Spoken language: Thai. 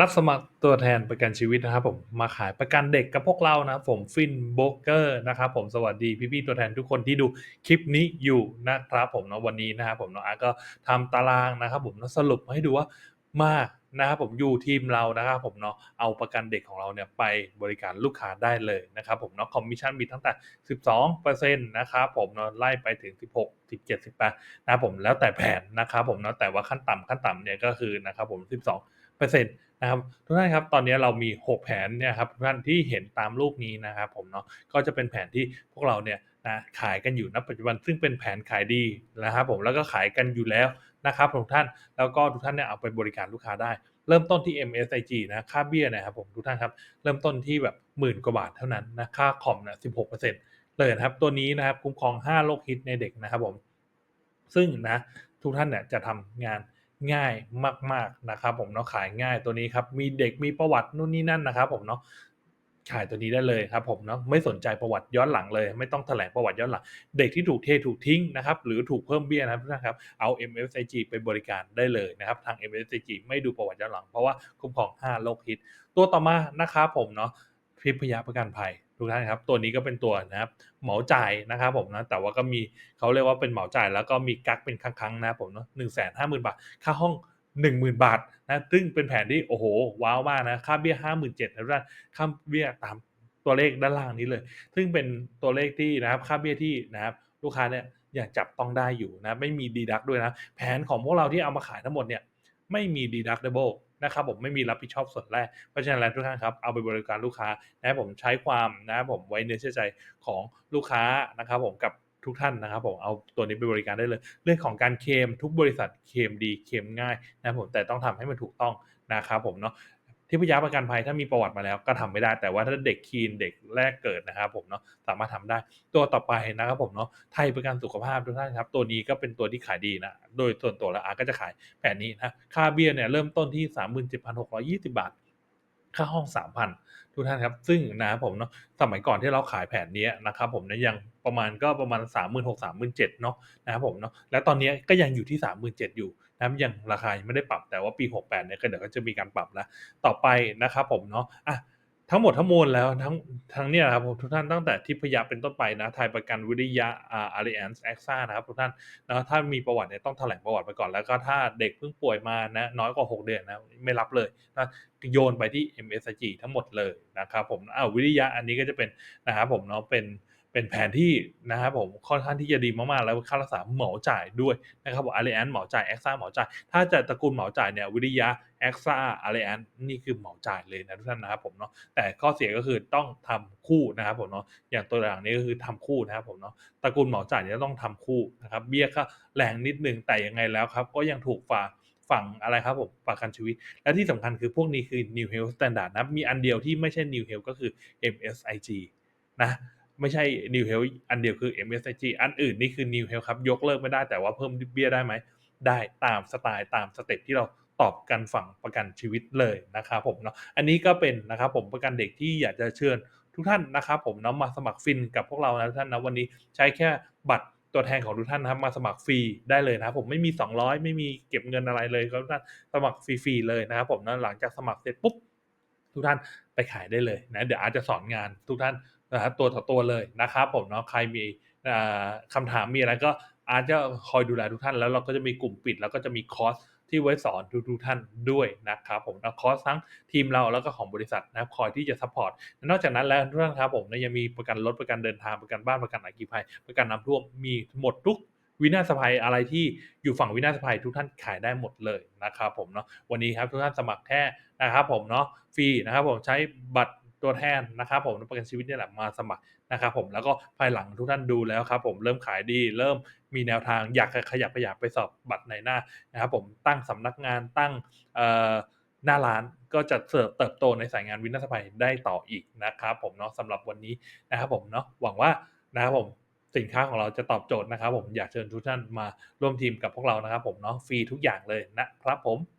รับสมัครตัวแทนประกันชีวิตนะครับผมมาขายประกันเด็กกับพวกเรานะผมฟินโบเกอร์นะครับผมสวัสดีพี่ๆตัวแทนทุกคนที่ดูคลิปนี้อยู่นะครับผมเนาะวันนี้นะครับผมเนาะอาก็ทำตารางนะครับผมเนาะสรุปมาให้ดูว่ามานะครับผมอยู่ทีมเรานะครับผมเนาะเอาประกันเด็กของเราเนี่ยไปบริการลูกค้าได้เลยนะครับผมเนาะคอมมิชชั่นมีตั้งแต่ 12%นะครับผมเนาะไล่ไปถึง 16 17 18นะครับผมแล้วแต่แผนนะครับผมเนาะแต่ว่าขั้นต่ำขั้นต่ำเนี่ยก็คือนะครับผม 12 นะครับทุกท่านครับตอนนี้เรามี 6 แผนเนี่ยครับทุกท่านที่เห็นตามรูปนี้นะครับผมเนาะก็จะเป็นแผนที่พวกเราเนี่ยนะขายกันอยู่ณปัจจุบันซึ่งเป็นแผนขายดีนะครับผมแล้วก็ขายกันอยู่แล้วนะครับทุกท่านแล้วก็ทุกท่านเนี่ยเอาไปบริการลูกค้าได้ เริ่มต้นที่ MSIG นะค่าเบี้ยนะครับผมทุกท่านครับเริ่มต้นที่แบบหมื่นกว่าบาทเท่านั้นนะค่าคอมนะ16%เลยนะครับตัวนี้นะครับคุ้มครอง 5 โรคฮิตในเด็กนะครับผมซึ่งนะทุกท่านเนี่ยจะทำงาน ง่ายมากๆนะครับ ผมเนาะขายง่ายตัวนี้ครับมีเด็กมีประวัตินู่นนี่นั่นนะครับ ผมเนาะขายตัวนี้ได้เลยครับผมเนาะไม่สนใจประวัติย้อนหลังเลย ไม่ต้องแถลงประวัติย้อนหลัง เด็กที่ถูกเทถูกทิ้งนะครับ หรือถูกเพิ่มเบี้ยนะครับทุกท่านครับเอา MSIG ไปบริการได้เลยนะครับ ทาง MSIG ไม่ดูประวัติย้อนหลังเพราะว่าคุ้มครอง 5 โรคฮิต ตัวต่อมานะครับผมเนาะทิพยาประกันภัย ทุกท่านครับ ตัวนี้ก็เป็นตัวนะครับเหมาจ่ายนะครับผมนะแต่ว่าก็มีเขาเรียกว่าเป็นเหมาจ่าย แล้วก็มีกักเป็นครั้งๆนะครับผมเนาะหนึ่งแสนห้าหมื่นบาท ค่าห้องหนึ่งหมื่นบาทนะซึ่งเป็นแผนที่โอ้โหว้าวมากนะค่าเบี้ยห้าหมื่นเจ็ดนะท่านค่าเบี้ยตามตัวเลขด้านล่างนี้เลย ซึ่งเป็นตัวเลขที่นะครับค่าเบี้ยที่นะครับลูกค้าเนี่ยยังจับต้องได้อยู่นะไม่มีดีดักด้วยนะแผนของพวกเราที่เอามาขายทั้งหมดเนี่ยไม่มี deductible นะครับผมไม่มีรับผิดชอบส่วนแรก เพราะฉะนั้นแล้วทุกท่านครับเอาไปบริการลูกค้านะครับผมใช้ความนะครับผมไว้เนื้อเชื่อใจของลูกค้านะครับผมกับทุกท่านนะครับผมเอาตัวนี้ไปบริการได้เลย เรื่องของการเคมทุกบริษัทเคมดีเคมง่ายนะผมแต่ต้องทำให้มันถูกต้องนะครับผมเนาะ ที่พยาประกันภัยถ้ามีประวัติมาแล้วก็ทำไม่ได้ แต่ว่าถ้าเด็กคีนเด็กแรกเกิดนะครับผมเนาะสามารถทำได้ ตัวต่อไปนะครับผมเนาะไทยประกันสุขภาพทุกท่านครับ ตัวนี้ก็เป็นตัวที่ขายดีนะ โดยส่วนตัวแล้วอาก็จะขายแผนนี้นะค่าเบี้ยเนี่ยเริ่มต้นที่ 37,620 บาท ค่าห้องสามพันทุกท่านครับ ซึ่งนะครับผมเนาะสมัยก่อนที่เราขายแผนนี้นะครับผมเนี่ยยังประมาณก็ประมาณ 36,000 3 7 0 0เนาะนะครับผมเนาะและตอนนี้ก็ยังอยู่ที่ 37,000อยู่นะยังราคายังไม่ได้ปรับแต่ว่าปี 68เนี่ยก็เดี๋ยวก็จะมีการปรับแล้วต่อไปนะครับผมเนาะอะ ทั้งหมดทั้งมวลแล้วทั้งทั้งเนี่ยนะครับผมทุกท่านตั้งแต่ทิพยเป็นต้นไปนะไทยประกันวิริยะอาอาริแอนซ์แอคซ่านะครับทุกท่านนะถ้ามีประวัติเนี่ยต้องแถลงประวัติไปก่อนแล้วก็ถ้าเด็กเพิ่งป่วยมานะน้อยกว่า 6 เดือนนะไม่รับเลยนะโยนไปที่ MSG ทั้งหมดเลยนะครับผมอ่าววิริยะอันนี้ก็จะเป็นนะครับผมเนาะเป็น เป็นแผนที่นะครับผมค่อนข้างที่จะดีมากๆ แล้วค่ารักษาเหมาจ่ายด้วยนะครับผมอาริแอนเหมาจ่ายแอคซ่าเหมาจ่าย ถ้าจะตระกูลเหมาจ่ายเนี่ยวิริยะแอคซ่าอาริแอนนี่คือเหมาจ่ายเลยนะทุกท่านนะครับผมเนาะแต่ข้อเสียก็คือต้องทำคู่นะครับผมเนาะอย่างตัวอย่างนี้ก็คือทำคู่นะครับผมเนาะตระกูลเหมาจ่ายเนี่ยต้องทำคู่นะครับเบี้ยก็แรงนิดนึงแต่ยังไงแล้วครับก็ยังถูกฝ่าฝั่งอะไรครับผมประกันชีวิต และที่สำคัญคือพวกนี้คือ New Health Standard นะ มีอันเดียวที่ไม่ใช่ New Health ก็คือ MSIG นะ ไม่ใช่ New Health อันเดียวคือ MSIG อันอื่นนี่คือ New Health ครับ ยกเลิกไม่ได้แต่ว่าเพิ่มเบี้ยได้ไหม ได้ตามสไตล์ตามสเต็ปที่เราตอบกันฝั่งประกันชีวิตเลยนะครับผมเนาะอันนี้ก็เป็นนะครับผมประกันเด็กที่อยากจะเชิญทุกท่านนะครับผมเนาะมาสมัครฟินกับพวกเรานะทุกท่านนะวันนี้ใช้แค่บัตรตัวแทนของทุกท่านนะครับมาสมัครฟรีได้เลยนะครับผมไม่มี 200 ไม่มีเก็บเงินอะไรเลยครับทุกท่านสมัครฟรีๆเลยนะครับผมนะหลังจากสมัครเสร็จปุ๊บทุกท่านไปขายได้เลยนะเดี๋ยวอาจจะสอนงานทุกท่าน นะครับตัวต่อตัวเลยนะครับผมเนาะใครมีอ่าคำถามมีอะไรก็อาจจะคอยดูแลทุกท่านแล้วเราก็จะมีกลุ่มปิดแล้วก็จะมีคอร์สที่ไว้สอนทุกทุกๆท่านด้วยนะครับผมนะคอร์สทั้งทีมเราแล้วก็ของบริษัทนะครับคอยที่จะซัพพอร์ตนอกจากนั้นแล้วทุกท่านครับผมนะยังมีประกันรถประกันเดินทางประกันบ้านประกันอัคคีภัย ประกันน้ำท่วมมีหมดทุกวินาศภัยอะไรที่อยู่ฝั่งวินาศภัยทุกท่านขายได้หมดเลยนะครับผมเนาะวันนี้ครับทุกท่านสมัครแค่นะครับผมเนาะฟรีนะครับผมใช้บัตร ตัวแทนนะครับผมประกันชีวิตนี่แหละมาสมัครนะครับผมแล้วก็ภายหลังทุกท่านดูแล้วครับผมเริ่มขายดี เริ่มมีแนวทางอยากขยับขยับไปสอบบัตรในหน้านะครับผมตั้งสำนักงานตั้งหน้าร้านก็จะเติบโตในสายงานวินาศภัยได้ต่ออีกนะครับผมเนาะสำหรับวันนี้นะครับผมเนาะหวังว่านะครับผมสินค้าของเราจะตอบโจทย์นะครับผมอยากเชิญทุกท่านมาร่วมทีมกับพวกเรานะครับผมเนาะฟรีทุกอย่างเลยนะครับผม